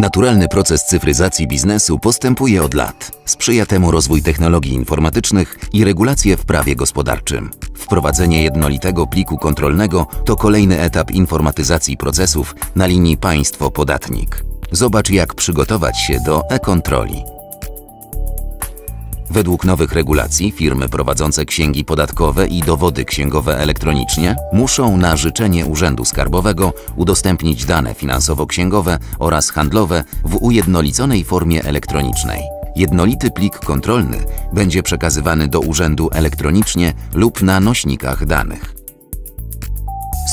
Naturalny proces cyfryzacji biznesu postępuje od lat. Sprzyja temu rozwój technologii informatycznych i regulacje w prawie gospodarczym. Wprowadzenie jednolitego pliku kontrolnego to kolejny etap informatyzacji procesów na linii państwo-podatnik. Zobacz, jak przygotować się do e-kontroli. Według nowych regulacji firmy prowadzące księgi podatkowe i dowody księgowe elektronicznie muszą na życzenie Urzędu Skarbowego udostępnić dane finansowo-księgowe oraz handlowe w ujednoliconej formie elektronicznej. Jednolity plik kontrolny będzie przekazywany do urzędu elektronicznie lub na nośnikach danych.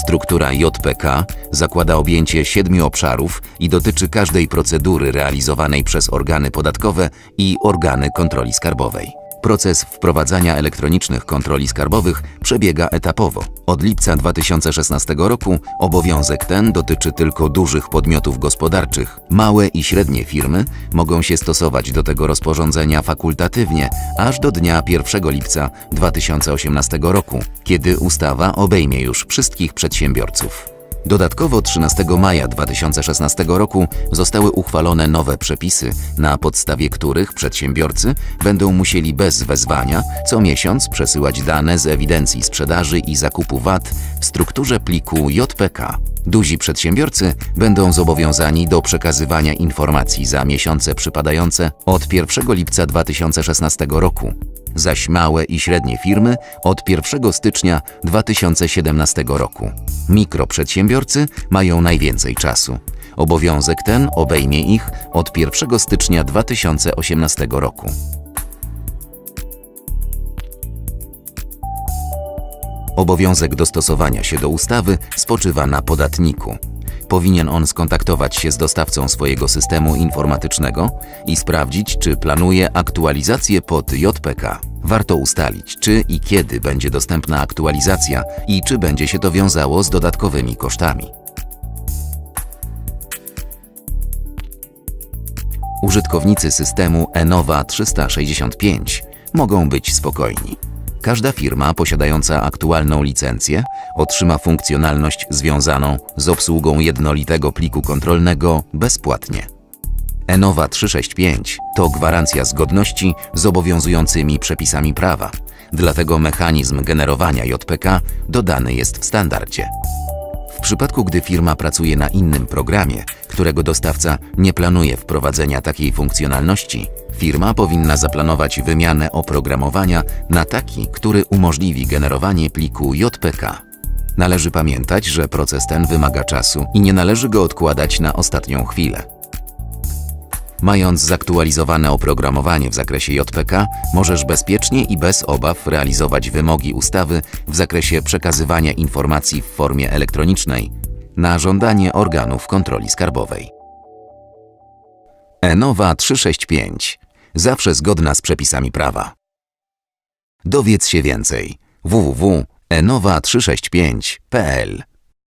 Struktura JPK zakłada objęcie siedmiu obszarów i dotyczy każdej procedury realizowanej przez organy podatkowe i organy kontroli skarbowej. Proces wprowadzania elektronicznych kontroli skarbowych przebiega etapowo. Od lipca 2016 roku obowiązek ten dotyczy tylko dużych podmiotów gospodarczych. Małe i średnie firmy mogą się stosować do tego rozporządzenia fakultatywnie aż do dnia 1 lipca 2018 roku, kiedy ustawa obejmie już wszystkich przedsiębiorców. Dodatkowo 13 maja 2016 roku zostały uchwalone nowe przepisy, na podstawie których przedsiębiorcy będą musieli bez wezwania co miesiąc przesyłać dane z ewidencji sprzedaży i zakupu VAT w strukturze pliku JPK. Duzi przedsiębiorcy będą zobowiązani do przekazywania informacji za miesiące przypadające od 1 lipca 2016 roku zaś małe i średnie firmy od 1 stycznia 2017 roku. Mikroprzedsiębiorcy mają najwięcej czasu. Obowiązek ten obejmie ich od 1 stycznia 2018 roku. Obowiązek dostosowania się do ustawy spoczywa na podatniku. Powinien on skontaktować się z dostawcą swojego systemu informatycznego i sprawdzić, czy planuje aktualizację pod JPK. Warto ustalić, czy i kiedy będzie dostępna aktualizacja i czy będzie się to wiązało z dodatkowymi kosztami. Użytkownicy systemu Enova 365 mogą być spokojni. Każda firma posiadająca aktualną licencję otrzyma funkcjonalność związaną z obsługą jednolitego pliku kontrolnego bezpłatnie. Enova 365 to gwarancja zgodności z obowiązującymi przepisami prawa, dlatego mechanizm generowania JPK dodany jest w standardzie. W przypadku, gdy firma pracuje na innym programie, którego dostawca nie planuje wprowadzenia takiej funkcjonalności, firma powinna zaplanować wymianę oprogramowania na taki, który umożliwi generowanie pliku JPK. Należy pamiętać, że proces ten wymaga czasu i nie należy go odkładać na ostatnią chwilę. Mając zaktualizowane oprogramowanie w zakresie JPK, możesz bezpiecznie i bez obaw realizować wymogi ustawy w zakresie przekazywania informacji w formie elektronicznej na żądanie organów kontroli skarbowej. Enova 365. Zawsze zgodna z przepisami prawa. Dowiedz się więcej. www.enova365.pl